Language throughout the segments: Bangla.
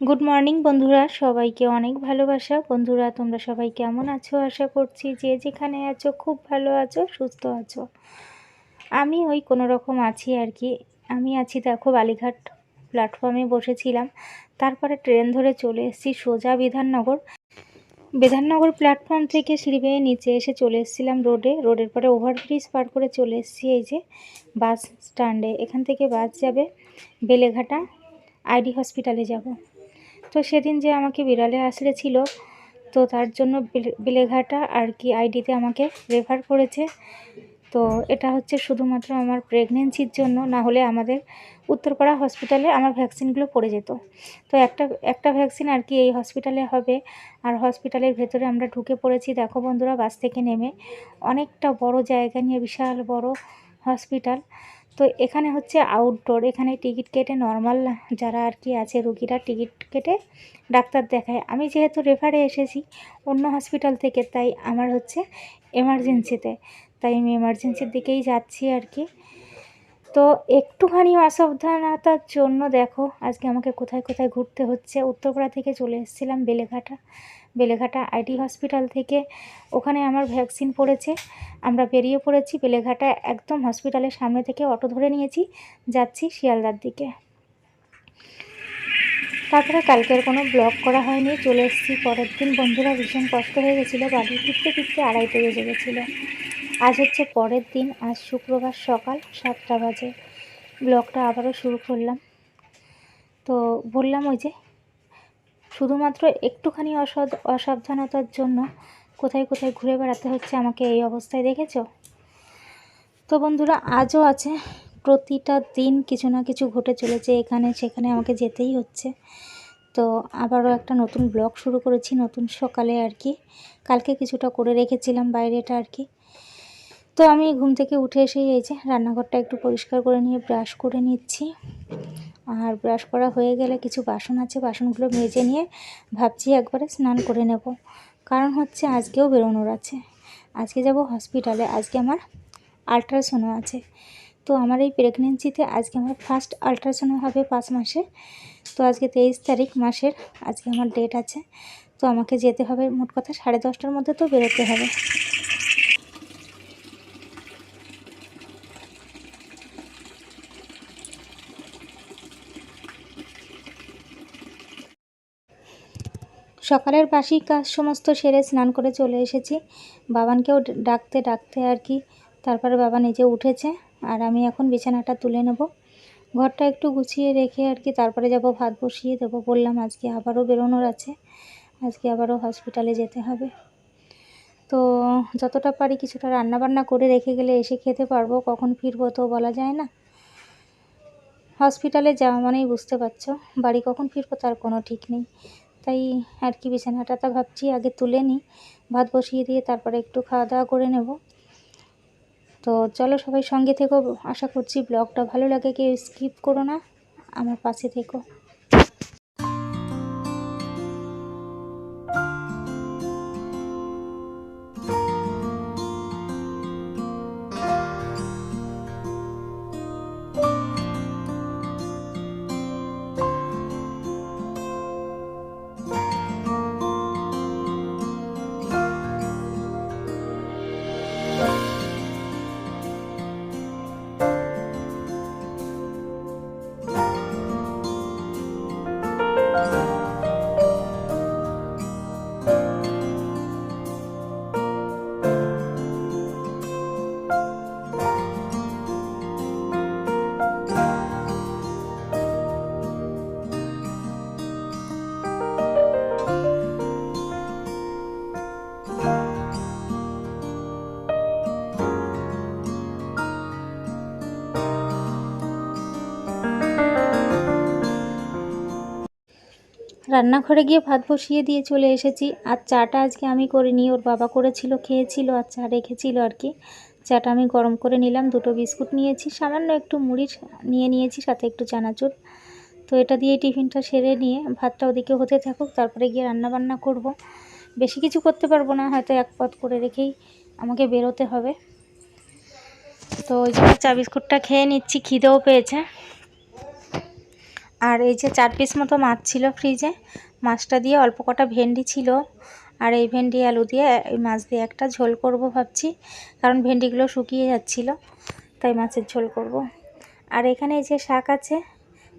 গুড মর্নিং বন্ধুরা। সবাইকে অনেক ভালোবাসা। বন্ধুরা, তোমরা সবাই কেমন আছো? আশা করছি যে যেখানে আছো, খুব ভালো আছো, সুস্থ আছো। আমি ওই কোনো রকম আছি আর কি। আমি আছি, দেখো, বালিঘাট প্ল্যাটফর্মে বসেছিলাম। তারপরে ট্রেন ধরে চলে এসেছি সোজা বিধাননগর। বিধাননগর প্ল্যাটফর্ম থেকে সিঁড়ি বেয়ে নিচে এসে চলে এসেছিলাম রোডে। রোডের পরে ওভারব্রিজ পার করে চলে এসেছি এই যে বাস স্ট্যান্ডে এখান থেকে বাস যাবে বেলেঘাটা। আইডি হসপিটালে যাব। তো সেদিন যে আমাকে বিড়ালে আছড়ে ছিল তো তার জন্য বেলে- বেলেঘাটা আর কি আইডিতে আমাকে রেফার করেছে। তো এটা হচ্ছে শুধুমাত্র আমার প্রেগনেন্সির জন্য, না হলে আমাদের উত্তরপাড়া হসপিটালে আমার ভ্যাকসিনগুলো পড়ে যেত। তো একটা একটা ভ্যাকসিন আর কি এই হসপিটালে হবে। আর হসপিটালের ভেতরে আমরা ঢুকে পড়েছি, দেখো বন্ধুরা, বাস থেকে নেমে। অনেকটা বড় জায়গা নিয়ে বিশাল বড় হসপিটাল তো এখানে হচ্ছে আউটডোর এখানে টিকিট কেটে নর্মাল যারা আর কি আছে রুগীরা টিকিট কেটে ডাক্তার দেখায়। আমি যেহেতু রেফারে এসেছি, অন্য হসপিটাল থেকে, তাই আমার হচ্ছে এমার্জেন্সিতে তাই আমি এমার্জেন্সির দিকেই যাচ্ছি আর কি। তো একটুখানি অসাবধানতার জন্য দেখো, আজকে আমাকে কোথায় কোথায় ঘুরতে হচ্ছে। উত্তরপাড়া থেকে চলে এসেছিলাম বেলেঘাটা। বেলেঘাটা আইডি হসপিটাল থেকে। ওখানে আমার ভ্যাকসিন পড়েছে। আমরা বেরিয়ে পড়েছি বেলেঘাটা একদম হসপিটালের সামনে থেকে অটো ধরে নিয়েছি। যাচ্ছি শিয়ালদার দিকে। তারপরে কালকের কোনো ব্লগ করা হয়নি। চলে এসেছি পরের দিন। বন্ধুরা ভীষণ কষ্ট হয়ে গেছিল। বাড়ি ফিরতে ফিরতে আড়াইটে বেজে গেছিল। আজ হচ্ছে পরের দিন। আজ শুক্রবার সকাল সাতটা বাজে। ব্লগটা আবারও শুরু করলাম। তো বললাম ওই যে শুধুমাত্র একটুখানি অসদ অসাবধানতার জন্য কোথায় কোথায় ঘুরে বেড়াতে হচ্ছে আমাকে এই অবস্থায় দেখেছ? তো বন্ধুরা, আজও আছে। প্রতিটা দিন কিছু না কিছু ঘটে চলেছে এখানে সেখানে আমাকে যেতেই হচ্ছে। তো আবারও একটা নতুন ব্লগ শুরু করেছি, নতুন সকালে আর কি। কালকে কিছুটা করে রেখেছিলাম বাইরেটা আর কি। তো আমি ঘুম থেকে উঠে এসেই এই যে রান্নাঘরটা একটু পরিষ্কার করে নিয়ে ব্রাশ করে নিচ্ছি। আর ব্রাশ করা হয়ে গেলে কিছু বাসন আছে, বাসনগুলো মেজে নিয়ে ভাবছি একবারে স্নান করে নেব। কারণ হচ্ছে আজকেও বেরোনোর আছে। আজকে যাব হসপিটালে, আজকে আমার আলট্রাসাউন্ডও আছে। তো আমার এই প্রেগনেন্সিতে আজকে আমার ফার্স্ট আলট্রাসাউন্ড হবে পাঁচ মাসে তো আজকে তেইশ তারিখ মাসের আজকে আমার ডেট আছে। তো আমাকে যেতে হবে, মোট কথা সাড়ে দশটার মধ্যে তো বেরোতে হবে। সকালের বাসি কাজ সমস্ত সেরে স্নান করে চলে এসেছি। বাবানকেও ডাকতে ডাকতে আর কি। তারপরে বাবা নিজে উঠেছে আর আমি এখন বিছানাটা তুলে নেব। ঘরটা একটু গুছিয়ে রেখে আর কি তারপরে যাব ভাত বসিয়ে দেবো। বললাম আজকে আবারও বেরোনোর আছে। আজকে আবারও হসপিটালে যেতে হবে। তো যতটা পারি কিছুটা রান্না বান্না করে রেখে গেলে এসে খেতে পারব। কখন ফিরবো তো বলা যায় না। হসপিটালে যাওয়া মানেই বুঝতে পারছ। বাড়ি কখন ফিরবো তার কোনো ঠিক নেই। তাই আর কি বিছানাটা তা ভাবছি আগে তুলে নিই, ভাত বসিয়ে দিয়ে তারপরে একটু খাওয়া দাওয়া করে নেব। তো চলো সবাই সঙ্গে থেকো, আশা করছি ব্লগটা ভালো লাগে, কেউ স্কিপ করো না, আমার পাশে থেকো। রান্নাঘরে গিয়ে ভাত বসিয়ে দিয়ে চলে এসেছি। আর চাটা আজকে আমি করিনি, ওর বাবা করেছিল, খেয়েছিল, আর চা রেখেছিল আর কি। চাটা আমি গরম করে নিলাম, দুটো বিস্কুট নিয়েছি, সামান্য একটু মুড়ি নিয়ে নিয়েছি, সাথে একটু চানাচুর। তো এটা দিয়ে টিফিনটা সেরে নিয়ে ভাতটা ওদিকে হতে থাকুক, তারপরে গিয়ে রান্না বান্না করব। বেশি কিছু করতে পারব না, হয়তো এক পথ করে রেখেই আমাকে বেরোতে হবে। তো ওই জন্য চা বিস্কুটটা খেয়ে নিচ্ছি, খিদেও পেয়েছে। আর এই যে চার পিস মতো মাছ ছিল ফ্রিজে মাছটা দিয়ে অল্প কটা ভেন্ডি ছিল আর এই ভেন্ডি আলু দিয়ে এই মাছ দিয়ে একটা ঝোল করব ভাবছি, কারণ ভেন্ডিগুলো শুকিয়ে যাচ্ছিল, তাই মাছের ঝোল করব। আর এখানে এই যে শাক আছে,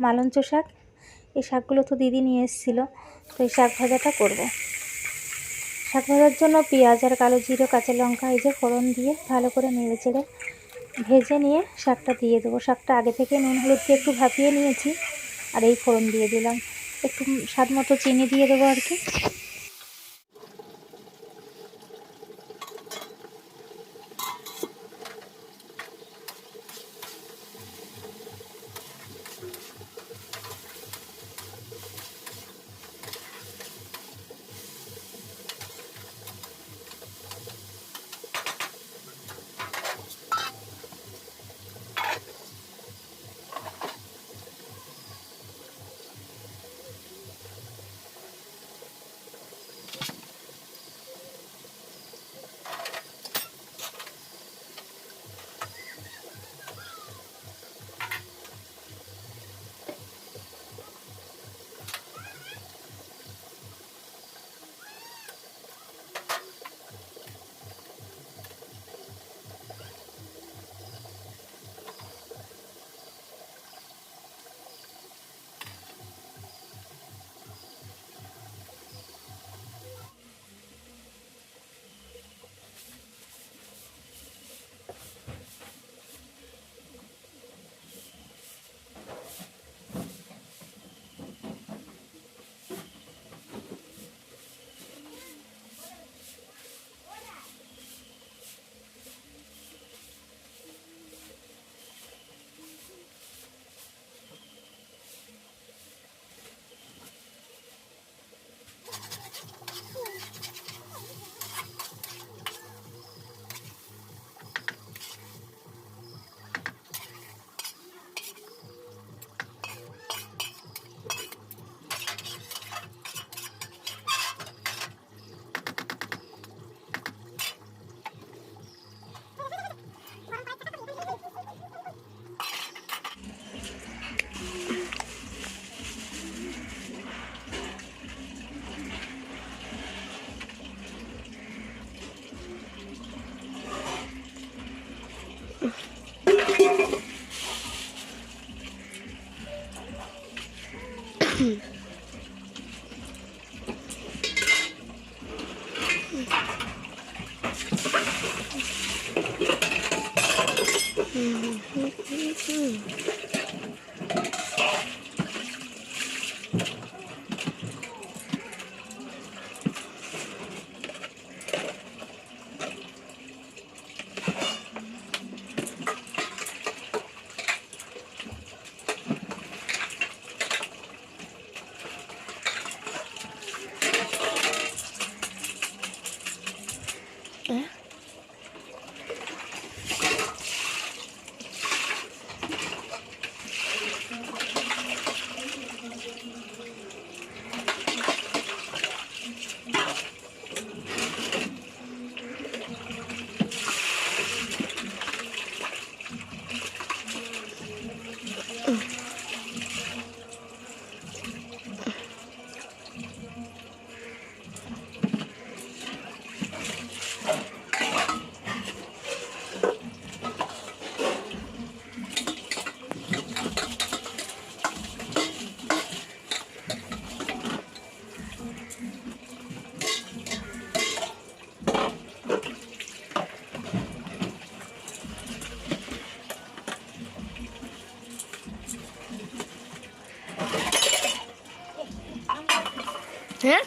মালঞ্চ শাক, এই শাকগুলো তো দিদি নিয়ে এসেছিল, তো এই শাক ভাজাটা করব। শাক ভাজার জন্য পেঁয়াজ আর কালো জিরে, কাঁচা লঙ্কা, এই যে ফোড়ন দিয়ে ভালো করে নেড়ে চেড়ে ভেজে নিয়ে শাকটা দিয়ে দেবো শাকটা আগে থেকে নুন, হলুদ দিয়ে একটু ভাপিয়ে নিয়েছি আর এই ফোড়ন দিয়ে দিলাম। একটু স্বাদ মতো চিনি দিয়ে দেবো আর কি। হ্যাঁ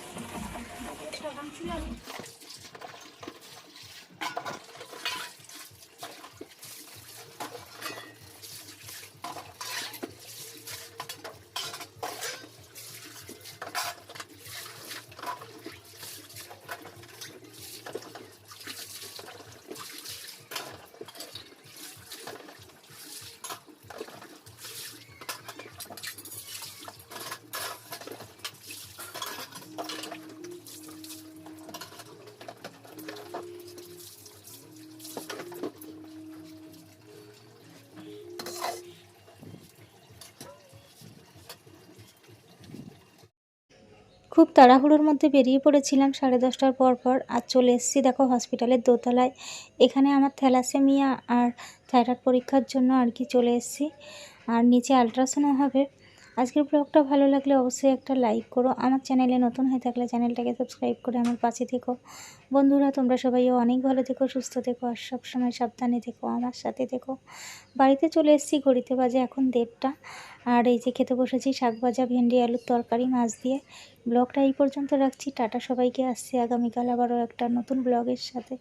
খুব তাড়াহুড়োর মধ্যে বেরিয়ে পড়েছিলাম সাড়ে দশটার পর পর। আর চলে এসেছি দেখো হসপিটালের দোতলায়। এখানে আমার থ্যালাসেমিয়া আর থাইরয়েড পরীক্ষার জন্য আর কি চলে এসেছি। আর নিচে আল্ট্রাসাউন্ড হবে। আজকের ব্লগটা ভালো লাগলে অবশ্যই একটা লাইক করো। আমার চ্যানেলে নতুন হয়ে থাকলে চ্যানেলটাকে সাবস্ক্রাইব করে আমার পাশে থেকো। বন্ধুরা, তোমরা সবাইও অনেক ভালো থেকো, সুস্থ থেকো আর সবসময় সাবধানে থেকো, আমার সাথে থেকো। বাড়িতে চলে এসেছি ঘড়িতে বাজে এখন দেড়টা। আর এই যে খেতে বসেছি শাক ভাজা, ভেন্ডি, আলুর তরকারি, মাছ দিয়ে। ব্লগটা এই পর্যন্ত রাখছি। টাটা সবাইকে, আসছি আগামীকাল আবারও একটা নতুন ব্লগের সাথে।